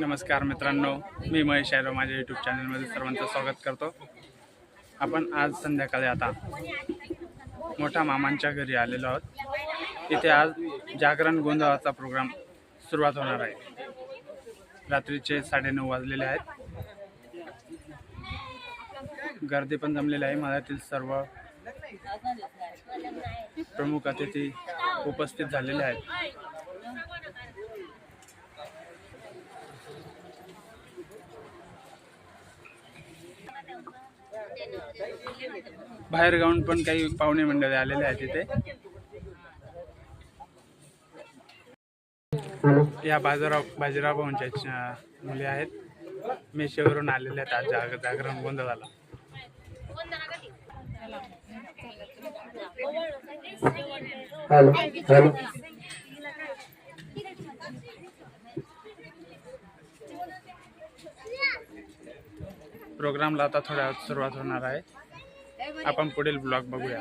नमस्कार मित्रांनो मी महेश यादव माझ्या यूट्यूब चॅनलमध्ये सर्वांचं स्वागत करतो. आपण आज संध्याकाळी आता मोठ्या मामांच्या घरी आलेलो आहोत. इथे आज जागरण गोंधळाचा प्रोग्राम सुरुवात होणार आहे. रात्रीचे साडेनऊ वाजलेले आहेत. गर्दी पण जमलेली आहे. मळ्यातील सर्व प्रमुख अतिथी उपस्थित झालेले आहेत. बाहेर गाऊन पण काही पाहुणे मंडळी आलेले आहेत तिथे या बाजाराव बाजीराव भाऊंच्या मुली आहेत. मेशेवरून आलेल्या आहेत आज जाग जागरण गोंधळाला. Hello hello. प्रोग्रामला आता थोड्या सुरुवात होणार आहे. आपण पुढील ब्लॉग बघूया.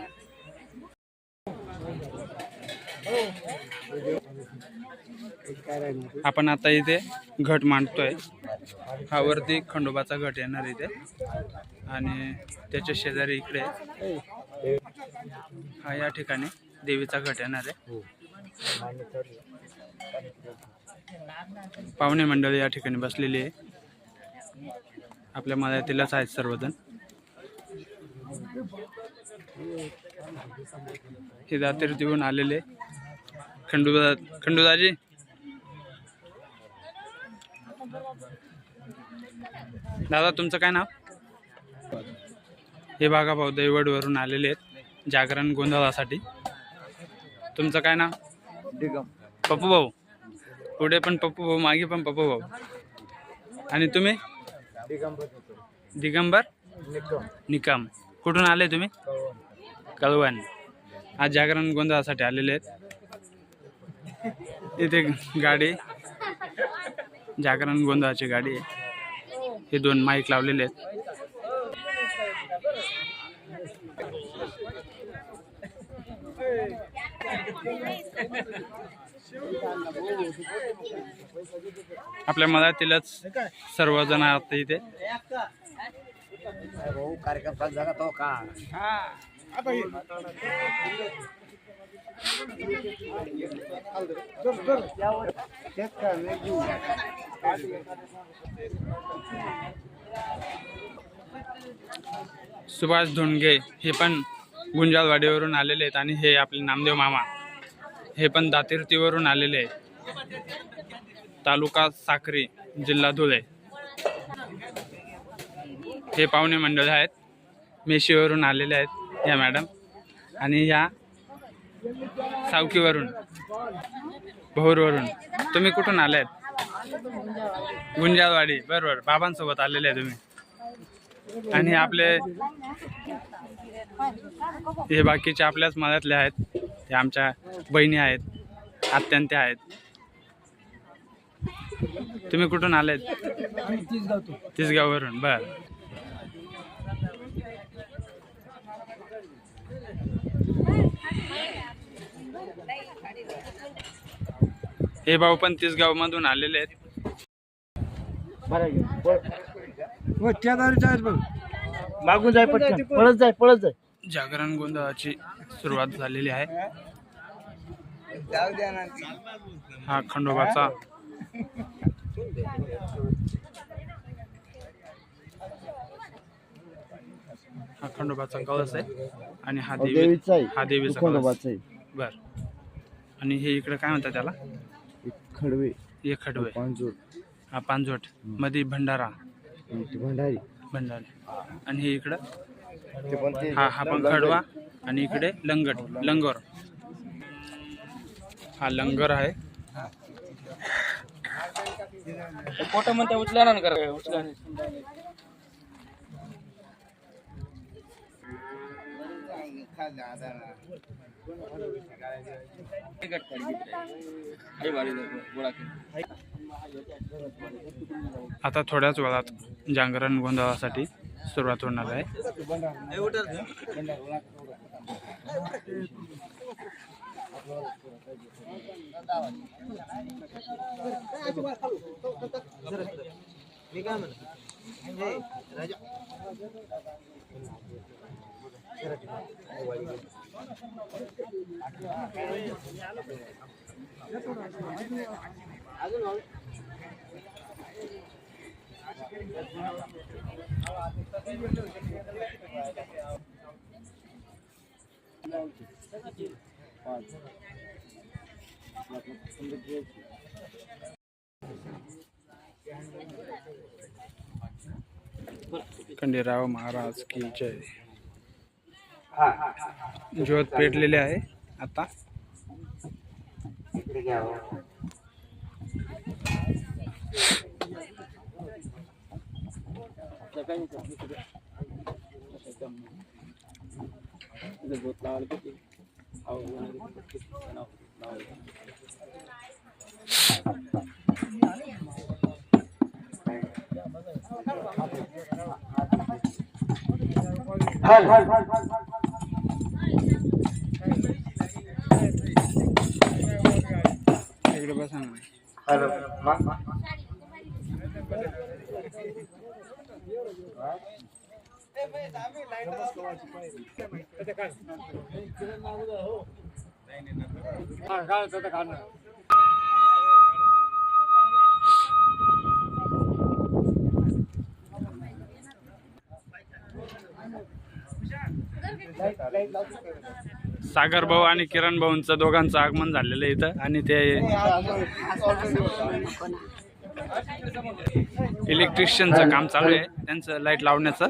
आपण आता इथे घट मांडतोय. हा वरती खंडोबाचा घट येणार इथे. आणि त्याच्या शेजारी इकडे हा या ठिकाणी देवीचा घट येणार आहे. पाहुणे मंडळी या ठिकाणी बसलेली आहे. आपल्या मदतीलाच आहेत सर्वजण. हे दातेर देऊन आलेले. खंडूदा खंडूदाजी दादा तुमचं काय नाव? हे बागा भाऊ दैवडवरून आलेले आहेत जागरण गोंधळासाठी. तुमचं काय नाव? पप्पू भाऊ. पुढे पण पप्पू भाऊ मागे पण पप्पू भाऊ. आणि तुम्ही? दिगंबर निकम. कुठून आले तुम्ही? कळवण. आज जागरण गोंधळासाठी आलेले आहेत. इथे गाडी. जागरण गोंधळाची गाडी आहे. हे दोन माईक लावलेले आहेत. आपल्या मधातीलच सर्वजण आहात इथे. भाऊ कार्यक्रम झाला तो का सुभाष धोंडगे हे पण गुंजालवाडीवरून आलेले आहेत आणि हे आपले नामदेव मामा. हे पण दातिर्तीवरून आलेले आहे तालुका साखरी जिल्हा धुळे. हे पाहुणे मंडळ आहेत. मेशीवरून आलेले आहेत या मॅडम. आणि या सावकीवरून भोरवरून. तुम्ही कुठून आले आहेत गुंजालवाडी बरोबर. बाबांसोबत आलेले आहे तुम्ही. आणि आपले हे बाकीचे आपल्याच मनातले आहेत. हे आमच्या बहिणी आहेत आत्यांत्या आहेत. तुम्ही कुठून आलेत? तिसगाववरून बर. हे भाऊ पण तिसगाव मधून आलेले आहेत. मागून जाय पळत जाय पळत जाय. जागरण गोंधळाची सुरुवात झालेली आहे. हा खंडोबाचा. हा खंडोबाचा कळस आहे आणि हा देवी देवीचा आहे. हा देवीचा कळस खंडोबाचा आहे. बर. आणि हे इकडे काय म्हणतात त्याला? एक खडवे. हे खडवे. पांजोड हा पांजोट. मध्ये भंडारा. भंडारी. भंडारे. आणि हे इकडं? ते पण ते हा हा पण खडवा. आणि इकडे लंगट लंगर. हा लंगर आहे. फोटो म्हणते उचला ना करा उचला आता थोड्याच वेळात जागरण गोंधळासाठी सुरुवात होणार आहे. मी काय म्हणतो राजा खंडेराव महाराज की जय। ज्योत पेटलेले आहे आता। इकडे बसा ना सागर भाऊ आणि किरण भाऊंचं दोघांचं आगमन झालेलं आहे इथं आणि ते इलेक्ट्रिशियनचं काम चालू आहे. त्यांचं लाइट लावण्याचं.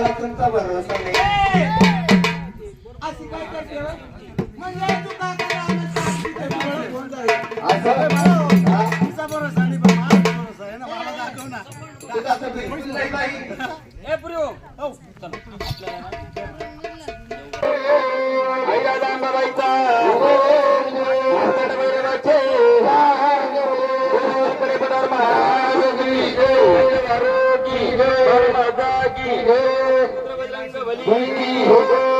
मला तुमचा भरोसा नाही. अशी काय करते म्हणलं तू का करा आणि साक्षी तर मला घेऊन जाईल. असं तुझा भरोसा नाही पण माझा भरोसा आहे ना. मला दाखव ना. तुझं असं बिलकुल नाही बाई. ए प्रियो औ, चल. आपल्याला ना हो.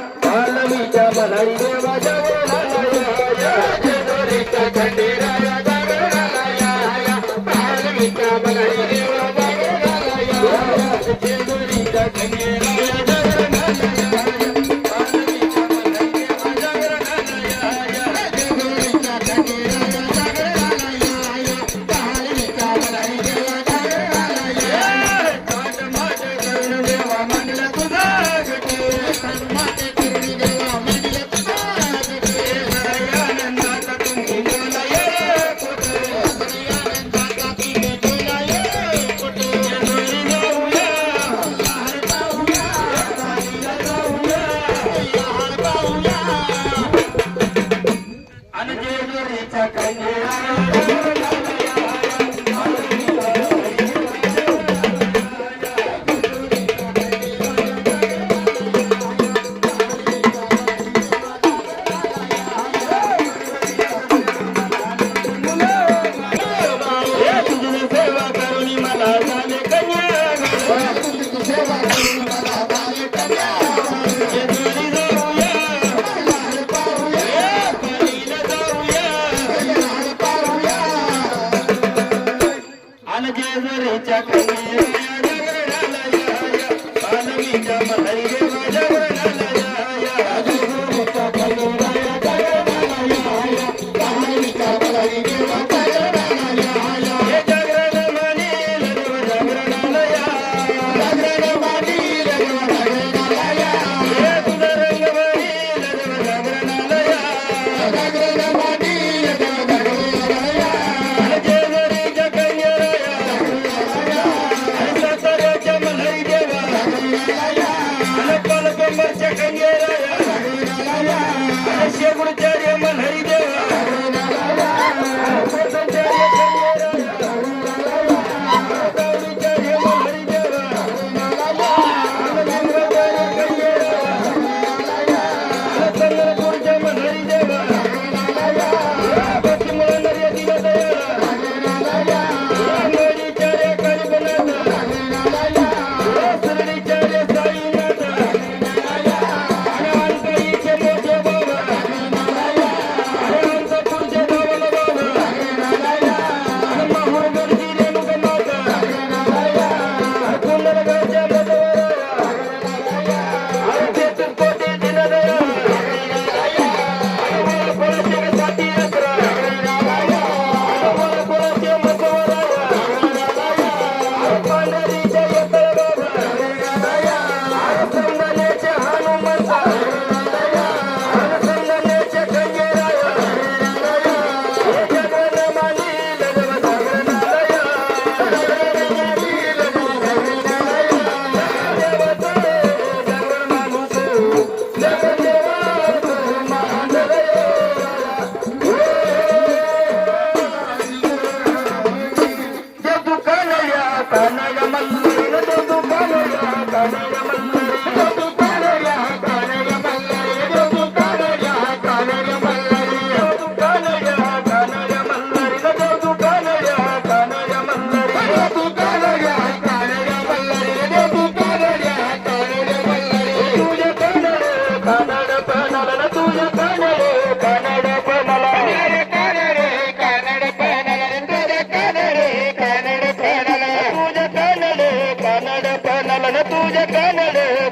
Tama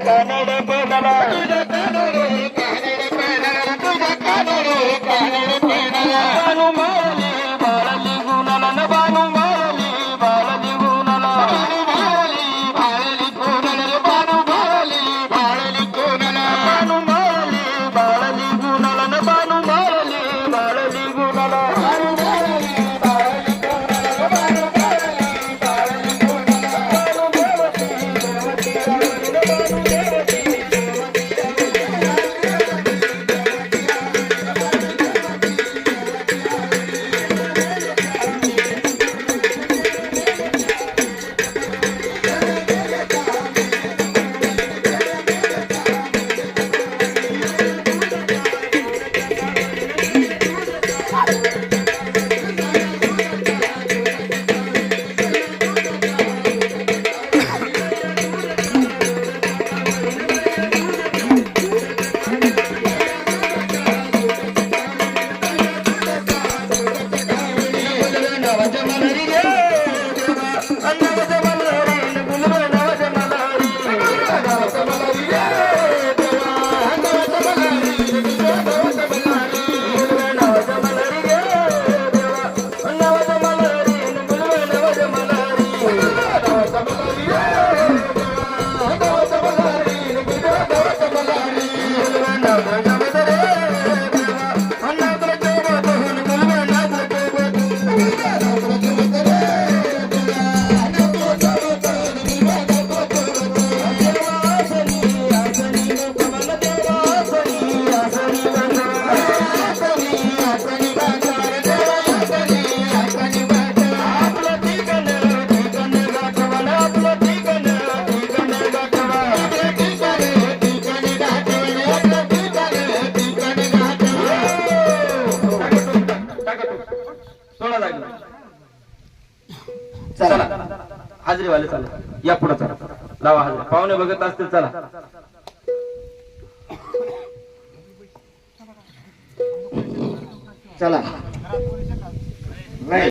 ಕನ್ನಡ ಪದಲ पाहुणे बघत असतील चला. चला.